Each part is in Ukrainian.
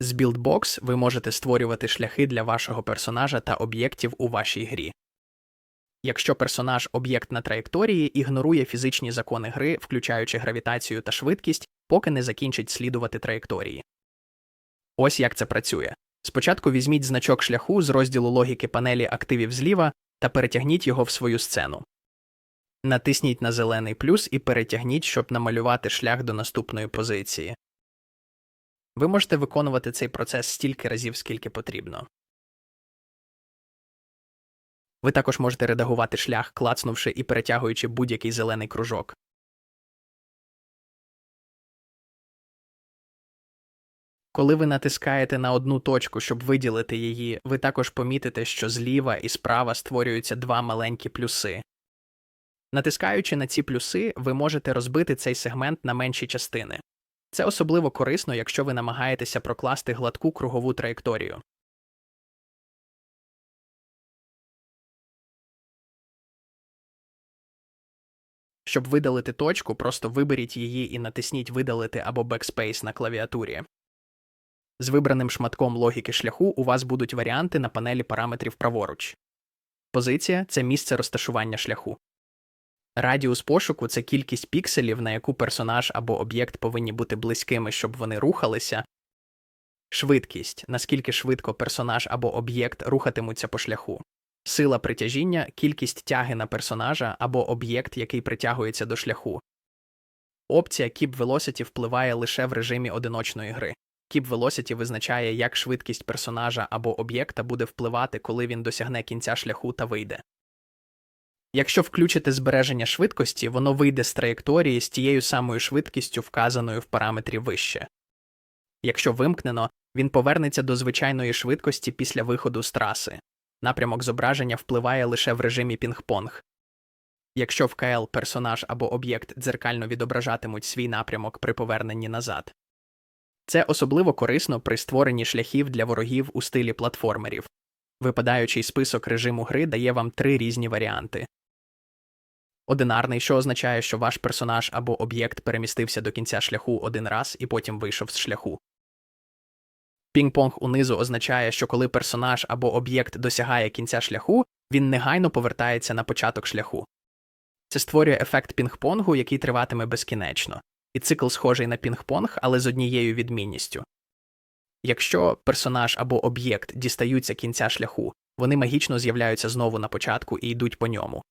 З BuildBox ви можете створювати шляхи для вашого персонажа та об'єктів у вашій грі. Якщо персонаж об'єкт на траєкторії ігнорує фізичні закони гри, включаючи гравітацію та швидкість, поки не закінчить слідувати траєкторії. Ось як це працює. Спочатку візьміть значок шляху з розділу логіки панелі активів зліва та перетягніть його в свою сцену. Натисніть на зелений плюс і перетягніть, щоб намалювати шлях до наступної позиції. Ви можете виконувати цей процес стільки разів, скільки потрібно. Ви також можете редагувати шлях, клацнувши і перетягуючи будь-який зелений кружок. Коли ви натискаєте на одну точку, щоб виділити її, ви також помітите, що зліва і справа створюються два маленькі плюси. Натискаючи на ці плюси, ви можете розбити цей сегмент на менші частини. Це особливо корисно, якщо ви намагаєтеся прокласти гладку кругову траєкторію. Щоб видалити точку, просто виберіть її і натисніть Видалити або Backspace на клавіатурі. З вибраним шматком логіки шляху у вас будуть варіанти на панелі параметрів праворуч. Позиція це місце розташування шляху. Радіус пошуку це кількість пікселів, на яку персонаж або об'єкт повинні бути близькими, щоб вони рухалися. Швидкість наскільки швидко персонаж або об'єкт рухатимуться по шляху. Сила притяжіння кількість тяги на персонажа або об'єкт, який притягується до шляху. Опція Keep Velocity впливає лише в режимі одиночної гри. Keep Velocity визначає, як швидкість персонажа або об'єкта буде впливати, коли він досягне кінця шляху та вийде. Якщо включити збереження швидкості, воно вийде з траєкторії з тією самою швидкістю, вказаною в параметрі вище. Якщо вимкнено, він повернеться до звичайної швидкості після виходу з траси. Напрямок зображення впливає лише в режимі пінг-понг. Якщо в КЛ персонаж або об'єкт дзеркально відображатимуть свій напрямок при поверненні назад. Це особливо корисно при створенні шляхів для ворогів у стилі платформерів. Випадаючий список режиму гри дає вам три різні варіанти. Одинарний, що означає, що ваш персонаж або об'єкт перемістився до кінця шляху один раз і потім вийшов з шляху. Пінг-понг унизу означає, що коли персонаж або об'єкт досягає кінця шляху, він негайно повертається на початок шляху. Це створює ефект пінг-понгу, який триватиме безкінечно, і цикл схожий на пінг-понг, але з однією відмінністю. Якщо персонаж або об'єкт дістаються кінця шляху, вони магічно з'являються знову на початку і йдуть по ньому.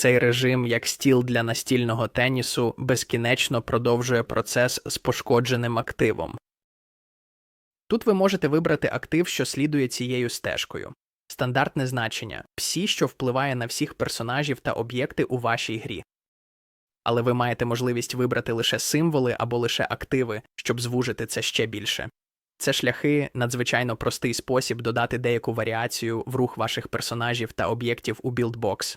Цей режим, як стіл для настільного тенісу, безкінечно продовжує процес з пошкодженим активом. Тут ви можете вибрати актив, що слідує цією стежкою. Стандартне значення псі, що впливає на всіх персонажів та об'єкти у вашій грі. Але ви маєте можливість вибрати лише символи або лише активи, щоб звужити це ще більше. Це шляхи надзвичайно простий спосіб додати деяку варіацію в рух ваших персонажів та об'єктів у BuildBox.